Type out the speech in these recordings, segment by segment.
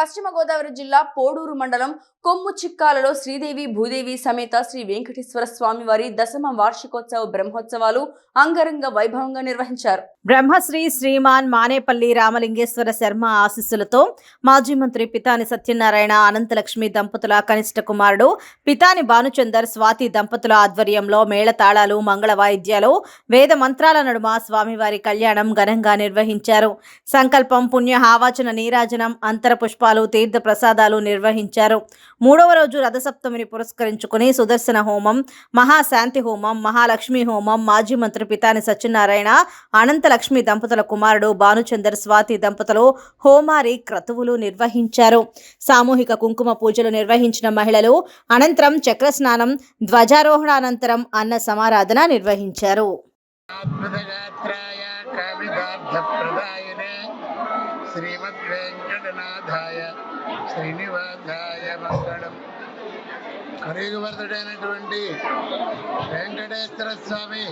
పశ్చిమ గోదావరి జిల్లా పోడూరు మండలం కొమ్ము చిక్కాలలో శ్రీదేవి భూదేవి సమేత శ్రీ వెంకటేశ్వర స్వామి వారి దశమ వార్షికోత్సవ బ్రహ్మోత్సవాలు అంగరంగ వైభవంగా నిర్వహించారు. బ్రహ్మశ్రీ శ్రీమాన్ మానేపల్లి రామలింగేశ్వర శర్మ ఆశీస్సులతో మాజీ మంత్రి పితాని సత్యనారాయణ అనంతలక్ష్మి దంపతుల కనిష్ట కుమారుడు పితాని భానుచందర్ స్వాతి దంపతుల ఆధ్వర్యంలో మేళతాళాలు మంగళ వాయిద్యాలు వేద మంత్రాల నడుమ స్వామివారి కళ్యాణం ఘనంగా నిర్వహించారు. సంకల్పం పుణ్య హావాచన నీరాజనం అంతర పుష్ప పుష్పాలు తీర్థ ప్రసాదాలు నిర్వహించారు. మూడవ రోజు రథసప్తమిని పురస్కరించుకుని సుదర్శన హోమం మహాశాంతి హోమం మహాలక్ష్మి హోమం మాజీ మంత్రి పితాని సత్యనారాయణ అనంతలక్ష్మి దంపతుల కుమారుడు భానుచందర్ స్వాతి దంపతులు హోమారి క్రతువులు నిర్వహించారు. సామూహిక కుంకుమ పూజలు నిర్వహించిన మహిళలు అనంతరం చక్రస్నానం ధ్వజారోహణ అనంతరం అన్న సమారాధన నిర్వహించారు. ప్రదాయ శ్రీమద్వేంకటనాథాయ శ్రీనివాసాయ మంగళం. కలియుగవర్ధుడైనటువంటి వెంకటేశ్వర స్వామి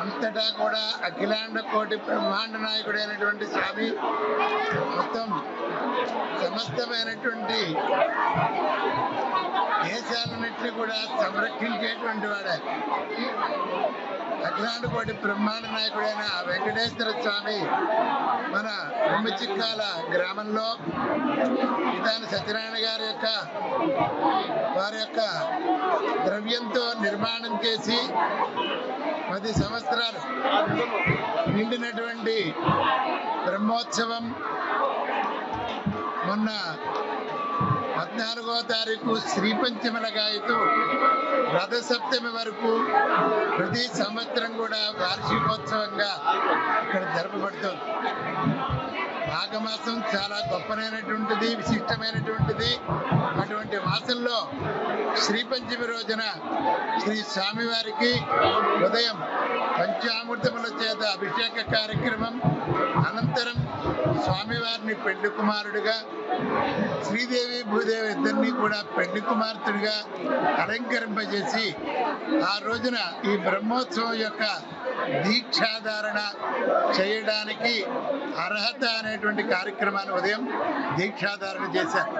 అంతటా కూడా అఖిలాండ కోటి బ్రహ్మాండ నాయకుడైనటువంటి స్వామి మొత్తం సమస్తమైనటువంటి దేశాలన్నింటినీ కూడా సంరక్షించేటువంటి వాడే. అఖిలాండ కోటి బ్రహ్మాండ నాయకుడైన వెంకటేశ్వర స్వామి మన చిక్కాల గ్రామంలో విధాన సత్యనారాయణ గారి యొక్క వారి యొక్క ద్రవ్యంతో నిర్మాణం చేసి పది సంవత్సరాలు నిండినటువంటి బ్రహ్మోత్సవం మొన్న పద్నాలుగో తారీఖు శ్రీ పంచమల గాయతు రథసప్తమి వరకు ప్రతి సంవత్సరం కూడా వార్షికోత్సవంగా ఇక్కడ జరపబడుతుంది. మాఘమాసం చాలా గొప్పనైనటువంటిది విశిష్టమైనటువంటిది. అటువంటి మాసంలో శ్రీపంచమి రోజున శ్రీ స్వామివారికి ఉదయం పంచామృతముల చేత అభిషేక కార్యక్రమం అనంతరం స్వామివారిని పెళ్ళి కుమారుడిగా శ్రీదేవి భూదేవి ఇద్దరిని కూడా పెళ్ళి కుమార్తెడిగా అలంకరింపజేసి ఆ రోజున ఈ బ్రహ్మోత్సవం యొక్క దీక్షాధారణ చేయడానికి అర్హత అనేటువంటి కార్యక్రమాన్ని ఉదయం దీక్షాధారణ చేశారు.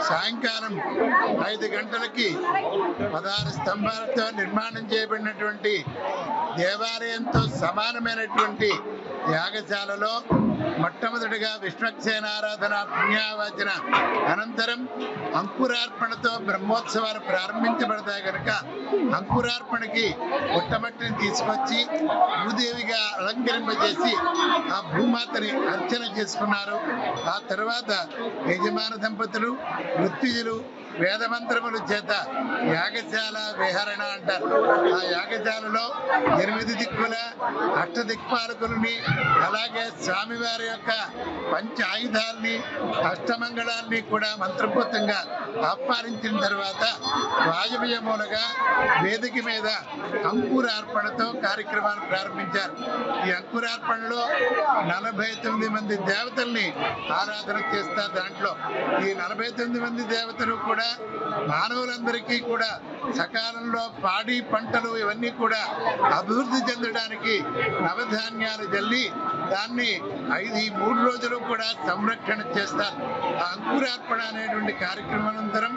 సాయంకాలం ఐదు గంటలకి పదహారు స్తంభాలతో నిర్మాణం చేయబడినటువంటి దేవాలయంతో సమానమైనటువంటి యాగశాలలో మొట్టమొదటిగా విశ్వక్సేన ఆరాధన పుణ్యావాచన అనంతరం అంకురార్పణతో బ్రహ్మోత్సవాలు ప్రారంభించబడతాయి కనుక అంకురార్పణకి పుట్టమట్టిని తీసుకొచ్చి భూదేవిగా అలంకరింపజేసి ఆ భూమాతని అర్చన చేసుకున్నారు. ఆ తర్వాత యజమాన దంపతులు మృత్యుజులు వేదమంత్రముల చేత యాగశాల విహరణ అంటారు. ఆ యాగశాలలో ఎనిమిది దిక్కుల అష్ట దిక్పాలకులని అలాగే స్వామివారి యొక్క పంచ ఆయుధాల్ని అష్టమంగళాన్ని కూడా మంత్రపూతంగా ఆహ్వానించిన తర్వాత వాయువ్యమూలగా వేదిక మీద అంకురార్పణతో కార్యక్రమాలు ప్రారంభించారు. ఈ అంకురార్పణలో నలభై తొమ్మిది మంది దేవతల్ని ఆరాధన చేస్తారు దాంట్లో ఈ నలభై తొమ్మిది మంది దేవతలు కూడా మానవులందరికీ కూడా సకాలంలో పాడి పంటలు ఇవన్నీ కూడా అభివృద్ధి చెందడానికి నవధాన్యాలు జల్లి దాన్ని ఐదు ఈ మూడు రోజులు కూడా సంరక్షణ చేస్తారు. ఆ అంకురార్పణ అనేటువంటి కార్యక్రమానంతరం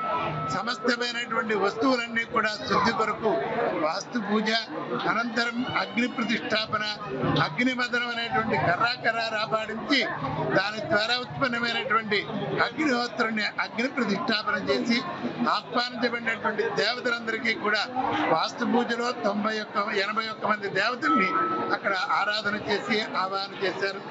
సమస్తమైనటువంటి వస్తువులన్నీ కూడా శుద్ధి కొరకు వాస్తు పూజ అనంతరం అగ్ని ప్రతిష్టాపన అగ్నిమదనం అనేటువంటి కర్రాకర్ర రాబాడించి దాని ద్వారా ఉత్పన్నమైనటువంటి అగ్నిహోత్రుని అగ్ని ప్రతిష్టాపన చేసి ఆహ్వానించబడినటువంటి దేవతలందరికీ కూడా వాస్తు పూజలో తొంభై ఒక్క ఎనభై ఒక్క మంది దేవతల్ని అక్కడ ఆరాధన చేసి ఆవాహన చేశారు.